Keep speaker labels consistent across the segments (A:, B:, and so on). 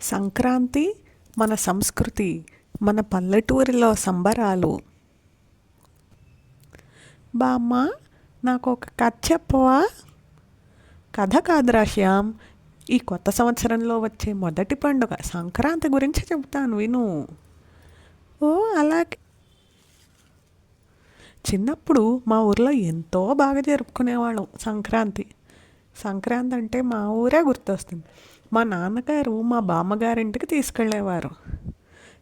A: సంక్రాంతి మన సంస్కృతి మన పల్లెటూరిలో సంబరాలు. బామ్మ నాకు ఒక కథ చెప్పవా? కథ కాదురా శ్యామ్ ఈ కొత్త సంవత్సరంలో వచ్చే మొదటి పండుగ సంక్రాంతి గురించి చెబుతాను విను. ఓ అలాగే. చిన్నప్పుడు మా ఊర్లో ఎంతో బాగా జరుపుకునేవాళ్ళం సంక్రాంతి. సంక్రాంతి అంటే మా ఊరే గుర్తొస్తుంది. మా నాన్నగారు మా బామ్మగారింటికి తీసుకెళ్ళేవారు.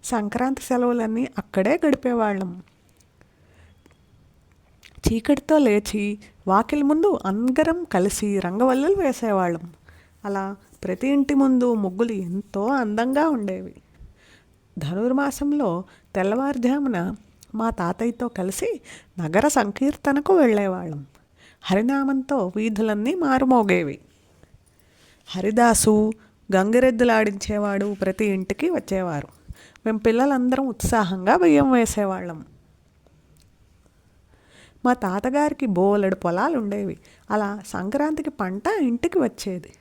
A: సంక్రాంతి సెలవులన్నీ అక్కడే గడిపేవాళ్ళం. చీకటితో లేచి వాకిలి ముందు అందరం కలిసి రంగవల్లులు వేసేవాళ్ళం. అలా ప్రతి ఇంటి ముందు ముగ్గులు ఎంతో అందంగా ఉండేవి. ధనుర్మాసంలో తెల్లవారుజామున మా తాతయ్యతో కలిసి నగర సంకీర్తనకు వెళ్ళేవాళ్ళం. హరినామంతో వీధులన్నీ మారుమోగేవి. హరిదాసు గంగిరెద్దులాడించేవాడు ప్రతి ఇంటికి వచ్చేవారు. మేము పిల్లలందరం ఉత్సాహంగా బియ్యం వేసేవాళ్ళం. మా తాతగారికి బోలెడు పొలాలు ఉండేవి అలా సంక్రాంతికి పంట ఇంటికి వచ్చేది.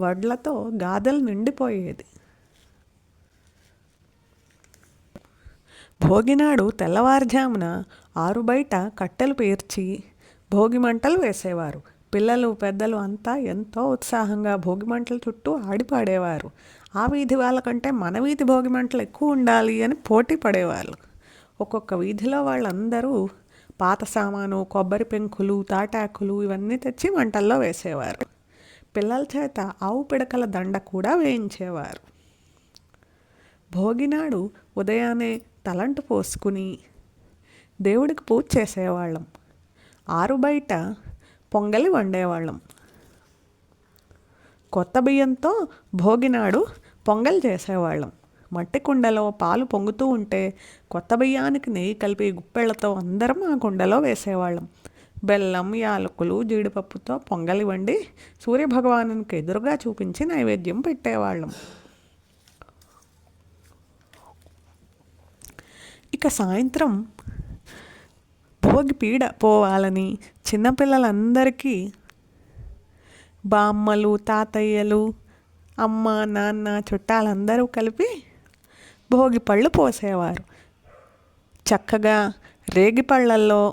A: వడ్లతో గాదలు నిండిపోయేది. భోగినాడు తెల్లవారుజామున ఆరు బయట కట్టెలు పేర్చి భోగి మంటలు వేసేవారు. పిల్లలు పెద్దలు అంతా ఎంతో ఉత్సాహంగా భోగిమంటల చుట్టూ ఆడిపాడేవారు. ఆ వీధి వాళ్ళకంటే మన వీధి భోగిమంటలు ఎక్కువ ఉండాలి అని పోటీ పడేవాళ్ళు. ఒక్కొక్క వీధిలో వాళ్ళందరూ పాత సామాను కొబ్బరి పెంకులు తాటాకులు ఇవన్నీ తెచ్చి మంటల్లో వేసేవారు. పిల్లల చేత ఆవు పిడకల దండ కూడా వేయించేవారు. భోగినాడు ఉదయాన్నే తలంటు పోసుకుని దేవుడికి పూజ చేసేవాళ్ళం. ఆరు బయట పొంగలి వండేవాళ్ళం. కొత్త బియ్యంతో భోగినాడు పొంగల్ చేసేవాళ్ళం. మట్టి కుండలో పాలు పొంగుతూ ఉంటే కొత్త బియ్యానికి నెయ్యి కలిపి గుప్పెళ్ళతో అందరం ఆ కుండలో వేసేవాళ్ళం. బెల్లం యాలకులు జీడిపప్పుతో పొంగలి వండి సూర్యభగవానునికి ఎదురుగా చూపించి నైవేద్యం పెట్టేవాళ్ళం. ఇక సాయంత్రం భోగి పీడ పోవాలని చిన్నపిల్లలందరికీ బామ్మలు తాతయ్యలు అమ్మ నాన్న చుట్టాలందరూ కలిపి భోగి పళ్ళు పోసేవారు. చక్కగా రేగిపళ్ళల్లో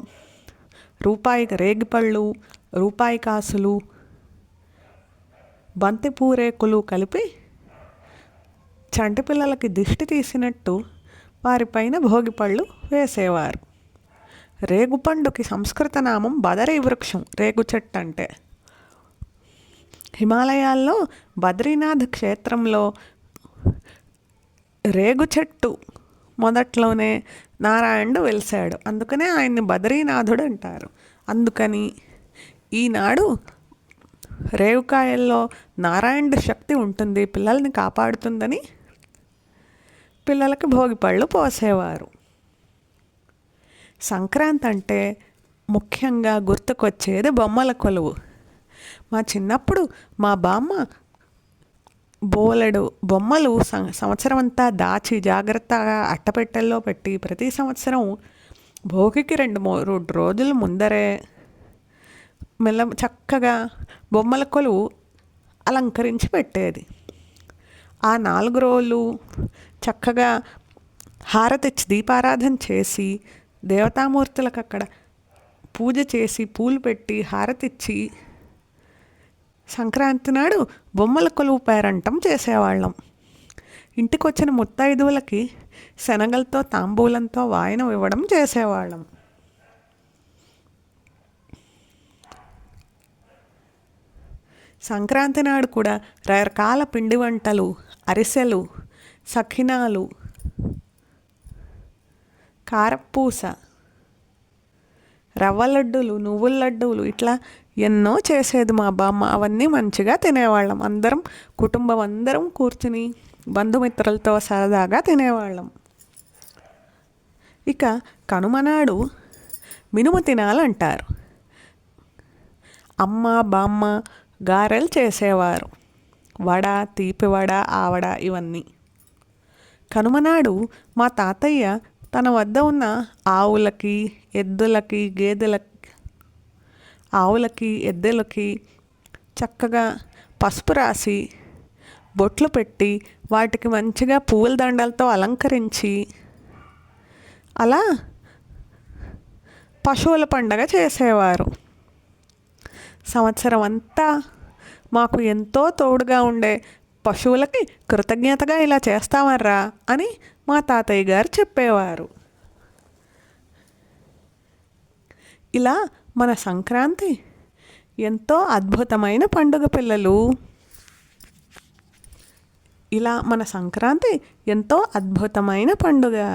A: రూపాయి రేగిపళ్ళు రూపాయి కాసులు బంతి పూరేకులు కలిపి చంటి పిల్లలకి దిష్టి తీసినట్టు వారిపైన భోగిపళ్ళు వేసేవారు. రేగుపండుకి సంస్కృత నామం బదరీ వృక్షం రేగు చెట్టు అంటే. హిమాలయాల్లో బద్రీనాథ్ క్షేత్రంలో రేగు చెట్టు మొదట్లోనే నారాయణుడు వెలిశాడు. అందుకనే ఆయన్ని బద్రీనాథుడు అంటారు. అందుకని ఈనాడు రేవుకాయల్లో నారాయణుడి శక్తి ఉంటుంది పిల్లల్ని కాపాడుతుందని పిల్లలకి భోగిపళ్ళు పోసేవారు. సంక్రాంతి అంటే ముఖ్యంగా గుర్తుకొచ్చేది బొమ్మల కొలువు. మా చిన్నప్పుడు మా బామ్మ బోలెడు బొమ్మలు సంవత్సరం అంతా దాచి జాగ్రత్తగా అట్టపెట్టెల్లో పెట్టి ప్రతి సంవత్సరం భోగికి రెండు మూడు రోజుల ముందరే మెల్ల చక్కగా బొమ్మల కొలువు అలంకరించి పెట్టేది. ఆ నాలుగు రోజులు చక్కగా హారతిచ్చి దీపారాధన చేసి దేవతామూర్తులకు అక్కడ పూజ చేసి పూలు పెట్టి హారతిచ్చి సంక్రాంతి నాడు బొమ్మల కొలువు పేరంటం చేసేవాళ్ళం. ఇంటికి వచ్చిన ముత్తైదువులకి శనగలతో తాంబూలంతో వాయనం ఇవ్వడం చేసేవాళ్ళం. సంక్రాంతి నాడు కూడా రకరకాల పిండి వంటలు అరిసెలు సఖినాలు కారపూస రవ్వ లడ్డూలు నువ్వుల లడ్డూలు ఇట్లా ఎన్నో చేసేది మా బామ్మ అవన్నీ మంచిగా తినేవాళ్ళం. అందరం కుటుంబం అందరం కూర్చుని బంధుమిత్రులతో సరదాగా తినేవాళ్ళం. ఇక కనుమనాడు మినుము తినాలంటారు. అమ్మ బామ్మ గారెలు చేసేవారు. వడ తీపి వడ ఆవడ ఇవన్నీ. కనుమనాడు మా తాతయ్య తన వద్ద ఉన్న ఆవులకి ఎద్దులకి గేదెలకి ఆవులకి ఎద్దులకి చక్కగా పసుపు రాసి బొట్లు పెట్టి వాటికి మంచిగా పువ్వుల దండలతో అలంకరించి అలా పశువుల పండగ చేసేవారు. సంవత్సరం అంతా మాకు ఎంతో తోడుగా ఉండే పశువులకి కృతజ్ఞతగా ఇలా చేస్తామర్రా అని మా తాతయ్య గారు చెప్పేవారు. ఇలా మన సంక్రాంతి ఎంతో అద్భుతమైన పండుగ పిల్లలు. ఇలా మన సంక్రాంతి ఎంతో అద్భుతమైన పండుగ.